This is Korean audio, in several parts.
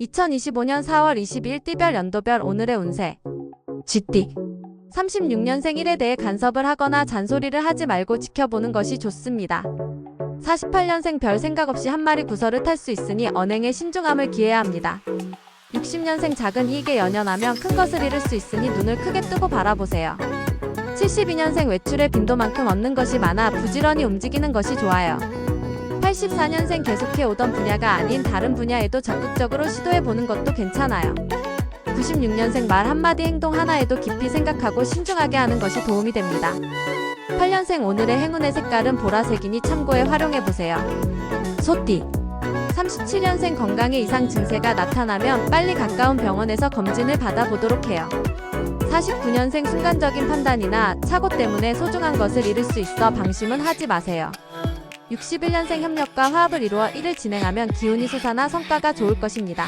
2025년 4월 22일 띠별 연도별 오늘의 운세 쥐띠 36년생 1에 대해 간섭을 하거나 잔소리를 하지 말고 지켜보는 것이 좋습니다. 48년생 별 생각 없이 한 마리 구설을 탈 수 있으니 언행에 신중함을 기해야 합니다. 60년생 작은 이익에 연연하면 큰 것을 잃을 수 있으니 눈을 크게 뜨고 바라보세요. 72년생 외출의 빈도만큼 얻는 것이 많아 부지런히 움직이는 것이 좋아요. 84년생 계속해 오던 분야가 아닌 다른 분야에도 적극적으로 시도해 보는 것도 괜찮아요. 96년생 말 한마디 행동 하나에도 깊이 생각하고 신중하게 하는 것이 도움이 됩니다. 8년생 오늘의 행운의 색깔은 보라색이니 참고해 활용해 보세요. 소띠 37년생 건강에 이상 증세가 나타나면 빨리 가까운 병원에서 검진을 받아보도록 해요. 49년생 순간적인 판단이나 착오 때문에 소중한 것을 잃을 수 있어 방심은 하지 마세요. 61년생 협력과 화합을 이루어 일을 진행하면 기운이 솟아나 성과가 좋을 것입니다.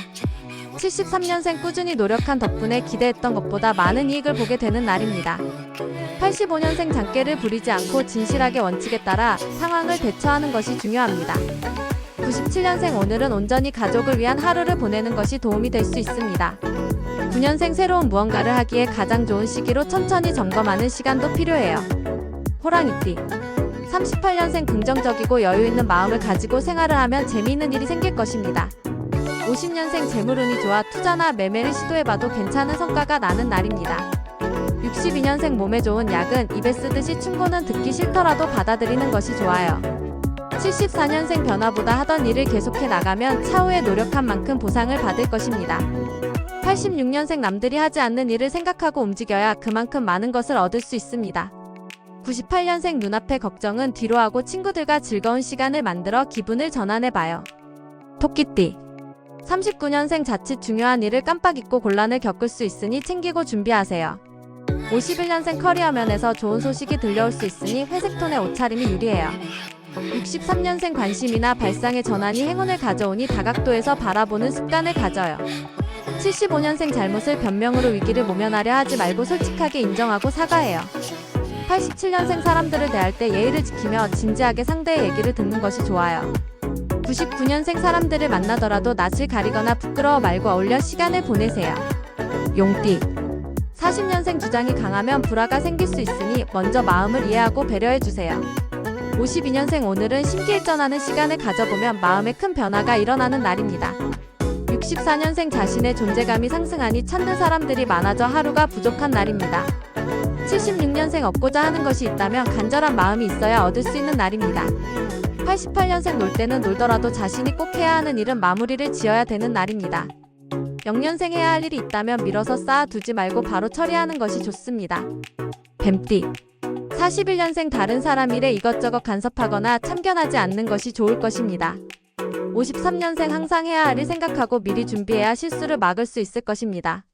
73년생 꾸준히 노력한 덕분에 기대했던 것보다 많은 이익을 보게 되는 날입니다. 85년생 장깨를 부리지 않고 진실하게 원칙에 따라 상황을 대처하는 것이 중요합니다. 97년생 오늘은 온전히 가족을 위한 하루를 보내는 것이 도움이 될 수 있습니다. 9년생 새로운 무언가를 하기에 가장 좋은 시기로 천천히 점검하는 시간도 필요해요. 호랑이띠 38년생 긍정적이고 여유 있는 마음을 가지고 생활을 하면 재미있는 일이 생길 것입니다. 50년생 재물운이 좋아 투자나 매매를 시도해봐도 괜찮은 성과가 나는 날입니다. 62년생 몸에 좋은 약은 입에 쓰듯이 충고는 듣기 싫더라도 받아들이는 것이 좋아요. 74년생 변화보다 하던 일을 계속해 나가면 차후에 노력한 만큼 보상을 받을 것입니다. 86년생 남들이 하지 않는 일을 생각하고 움직여야 그만큼 많은 것을 얻을 수 있습니다. 98년생 눈앞의 걱정은 뒤로 하고 친구들과 즐거운 시간을 만들어 기분을 전환해봐요. 토끼띠 39년생 자칫 중요한 일을 깜빡 잊고 곤란을 겪을 수 있으니 챙기고 준비하세요. 51년생 커리어 면에서 좋은 소식이 들려올 수 있으니 회색 톤의 옷차림이 유리해요. 63년생 관심이나 발상의 전환이 행운을 가져오니 다각도에서 바라보는 습관을 가져요. 75년생 잘못을 변명으로 위기를 모면하려 하지 말고 솔직하게 인정하고 사과해요. 87년생 사람들을 대할 때 예의를 지키며 진지하게 상대의 얘기를 듣는 것이 좋아요. 99년생 사람들을 만나더라도 낯을 가리거나 부끄러워 말고 어울려 시간을 보내세요. 용띠 40년생 주장이 강하면 불화가 생길 수 있으니 먼저 마음을 이해하고 배려해 주세요. 52년생 오늘은 심기일전하는 시간을 가져보면 마음에 큰 변화가 일어나는 날입니다. 64년생 자신의 존재감이 상승하니 찾는 사람들이 많아져 하루가 부족한 날입니다. 76년생 얻고자 하는 것이 있다면 간절한 마음이 있어야 얻을 수 있는 날입니다. 88년생 놀 때는 놀더라도 자신이 꼭 해야 하는 일은 마무리를 지어야 되는 날입니다. 0년생 해야 할 일이 있다면 미뤄서 쌓아두지 말고 바로 처리하는 것이 좋습니다. 뱀띠 41년생 다른 사람 일에 이것저것 간섭하거나 참견하지 않는 것이 좋을 것입니다. 53년생 항상 해야 할 일 생각하고 미리 준비해야 실수를 막을 수 있을 것입니다.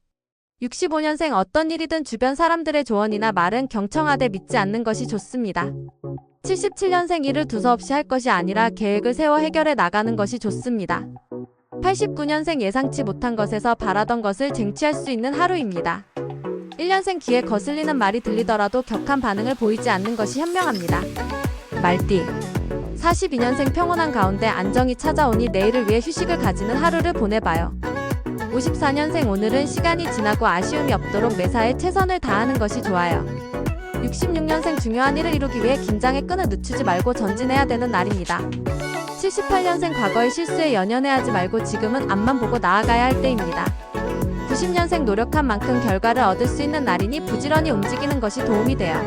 65년생 어떤 일이든 주변 사람들의 조언이나 말은 경청하되 믿지 않는 것이 좋습니다. 77년생 일을 두서없이 할 것이 아니라 계획을 세워 해결해 나가는 것이 좋습니다. 89년생 예상치 못한 것에서 바라던 것을 쟁취할 수 있는 하루입니다. 1년생 귀에 거슬리는 말이 들리더라도 격한 반응을 보이지 않는 것이 현명합니다. 말띠 42년생 평온한 가운데 안정이 찾아오니 내일을 위해 휴식을 가지는 하루를 보내봐요. 54년생 오늘은 시간이 지나고 아쉬움이 없도록 매사에 최선을 다하는 것이 좋아요. 66년생 중요한 일을 이루기 위해 긴장의 끈을 늦추지 말고 전진해야 되는 날입니다. 78년생 과거의 실수에 연연해하지 말고 지금은 앞만 보고 나아가야 할 때입니다. 90년생 노력한 만큼 결과를 얻을 수 있는 날이니 부지런히 움직이는 것이 도움이 돼요.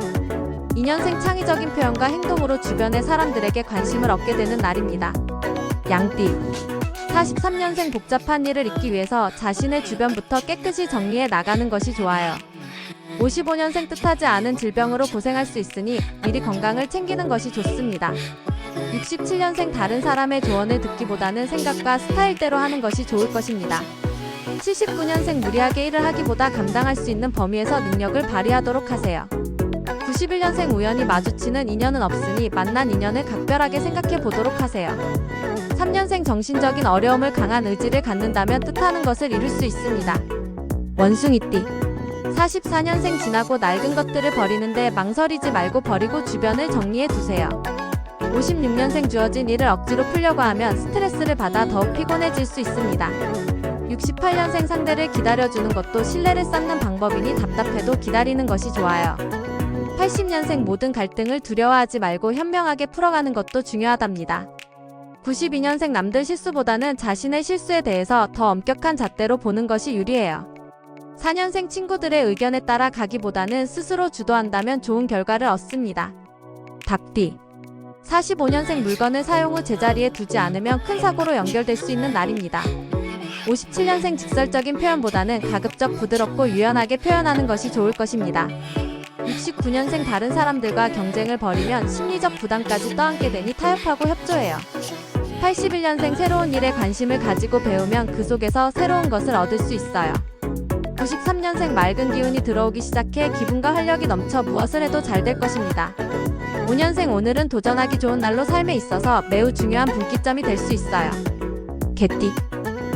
2년생 창의적인 표현과 행동으로 주변의 사람들에게 관심을 얻게 되는 날입니다. 양띠 43년생 복잡한 일을 잊기 위해서 자신의 주변부터 깨끗이 정리해 나가는 것이 좋아요. 55년생 뜻하지 않은 질병으로 고생할 수 있으니 미리 건강을 챙기는 것이 좋습니다. 67년생 다른 사람의 조언을 듣기보다는 생각과 스타일대로 하는 것이 좋을 것입니다. 79년생 무리하게 일을 하기보다 감당할 수 있는 범위에서 능력을 발휘하도록 하세요. 91년생 우연히 마주치는 인연은 없으니 만난 인연을 각별하게 생각해 보도록 하세요. 3년생 정신적인 어려움을 강한 의지를 갖는다면 뜻하는 것을 이룰 수 있습니다. 원숭이띠 44년생 지나고 낡은 것들을 버리는데 망설이지 말고 버리고 주변을 정리해 두세요. 56년생 주어진 일을 억지로 풀려고 하면 스트레스를 받아 더욱 피곤해질 수 있습니다. 68년생 상대를 기다려주는 것도 신뢰를 쌓는 방법이니 답답해도 기다리는 것이 좋아요. 80년생 모든 갈등을 두려워하지 말고 현명하게 풀어가는 것도 중요하답니다. 92년생 남들 실수보다는 자신의 실수에 대해서 더 엄격한 잣대로 보는 것이 유리해요. 4년생 친구들의 의견에 따라 가기보다는 스스로 주도한다면 좋은 결과를 얻습니다. 닭띠 45년생 물건을 사용 후 제자리에 두지 않으면 큰 사고로 연결될 수 있는 날입니다. 57년생 직설적인 표현보다는 가급적 부드럽고 유연하게 표현하는 것이 좋을 것입니다. 69년생 다른 사람들과 경쟁을 벌이면 심리적 부담까지 떠안게 되니 타협하고 협조해요. 81년생 새로운 일에 관심을 가지고 배우면 그 속에서 새로운 것을 얻을 수 있어요. 93년생 맑은 기운이 들어오기 시작해 기분과 활력이 넘쳐 무엇을 해도 잘 될 것입니다. 5년생 오늘은 도전하기 좋은 날로 삶에 있어서 매우 중요한 분기점이 될 수 있어요. 개띠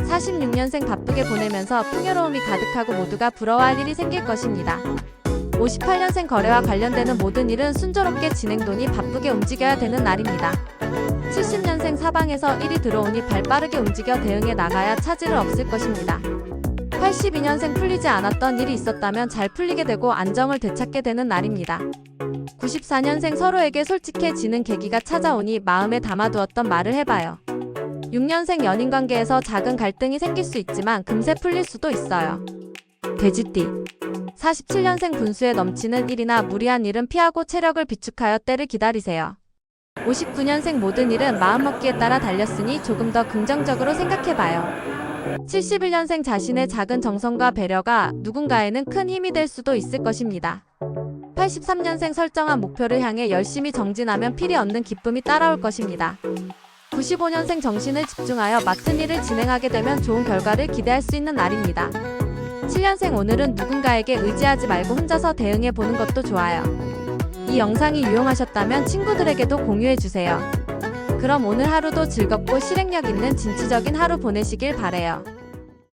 46년생 바쁘게 보내면서 풍요로움이 가득하고 모두가 부러워할 일이 생길 것입니다. 58년생 거래와 관련되는 모든 일은 순조롭게 진행되니 바쁘게 움직여야 되는 날입니다. 70년생 사방에서 일이 들어오니 발빠르게 움직여 대응해 나가야 차질은 없을 것입니다. 82년생 풀리지 않았던 일이 있었다면 잘 풀리게 되고 안정을 되찾게 되는 날입니다. 94년생 서로에게 솔직해지는 계기가 찾아오니 마음에 담아두었던 말을 해봐요. 6년생 연인 관계에서 작은 갈등이 생길 수 있지만 금세 풀릴 수도 있어요. 돼지띠 47년생 분수에 넘치는 일이나 무리한 일은 피하고 체력을 비축하여 때를 기다리세요. 59년생 모든 일은 마음먹기에 따라 달렸으니 조금 더 긍정적으로 생각해봐요. 71년생 자신의 작은 정성과 배려가 누군가에는 큰 힘이 될 수도 있을 것입니다. 83년생 설정한 목표를 향해 열심히 정진하면 필히 얻는 기쁨이 따라올 것입니다. 95년생 정신을 집중하여 맡은 일을 진행하게 되면 좋은 결과를 기대할 수 있는 날입니다. 7년생 오늘은 누군가에게 의지하지 말고 혼자서 대응해 보는 것도 좋아요. 이 영상이 유용하셨다면 친구들에게도 공유해 주세요. 그럼 오늘 하루도 즐겁고 실행력 있는 진취적인 하루 보내시길 바래요.